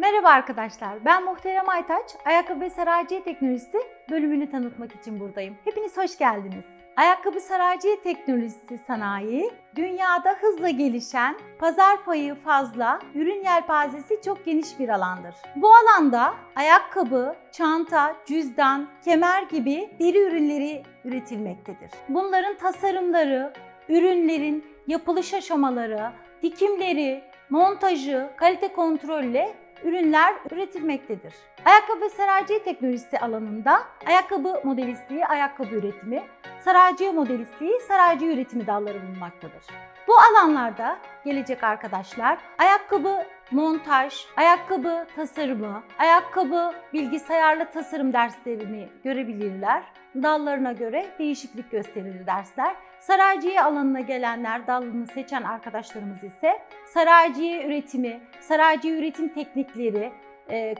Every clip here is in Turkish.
Merhaba arkadaşlar, ben Muhterem Aytaç. Ayakkabı ve Saraciye Teknolojisi bölümünü tanıtmak için buradayım. Hepiniz hoş geldiniz. Ayakkabı Saraciye Teknolojisi sanayi, dünyada hızla gelişen, pazar payı fazla, ürün yelpazesi çok geniş bir alandır. Bu alanda ayakkabı, çanta, cüzdan, kemer gibi deri ürünleri üretilmektedir. Bunların tasarımları, ürünlerin yapılış aşamaları, dikimleri, montajı, kalite kontrolle ürünler üretilmektedir. Ayakkabı ve saraciye teknolojisi alanında ayakkabı modelistliği, ayakkabı üretimi, saraciye modelistliği, saraciye üretimi dalları bulunmaktadır. Bu alanlarda gelecek arkadaşlar ayakkabı montaj, ayakkabı tasarımı, ayakkabı bilgisayarlı tasarım derslerini görebilirler. Dallarına göre değişiklik gösterilir dersler. Saraciye alanına gelenler, dalını seçen arkadaşlarımız ise saraciye üretimi, saraciye üretim teknikleri,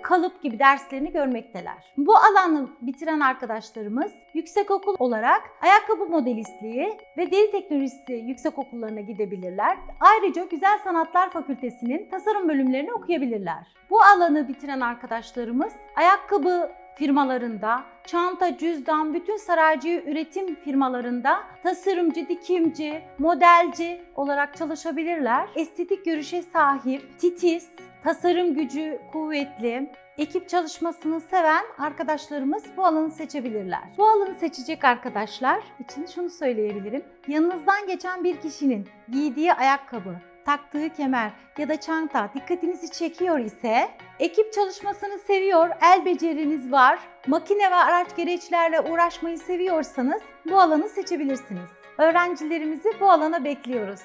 kalıp gibi derslerini görmekteler. Bu alanı bitiren arkadaşlarımız yüksekokul olarak ayakkabı modelistliği ve deri teknolojisi yüksekokullarına gidebilirler. Ayrıca Güzel Sanatlar Fakültesinin tasarım bölümlerini okuyabilirler. Bu alanı bitiren arkadaşlarımız ayakkabı firmalarında, çanta, cüzdan, bütün saraciye üretim firmalarında tasarımcı, dikimci, modelci olarak çalışabilirler. Estetik görüşe sahip, titiz, tasarım gücü kuvvetli, ekip çalışmasını seven arkadaşlarımız bu alanı seçebilirler. Bu alanı seçecek arkadaşlar için şunu söyleyebilirim. Yanınızdan geçen bir kişinin giydiği ayakkabı, taktığı kemer ya da çanta dikkatinizi çekiyor ise ekip çalışmasını seviyor, el beceriniz var, makine ve araç gereçlerle uğraşmayı seviyorsanız bu alanı seçebilirsiniz. Öğrencilerimizi bu alana bekliyoruz.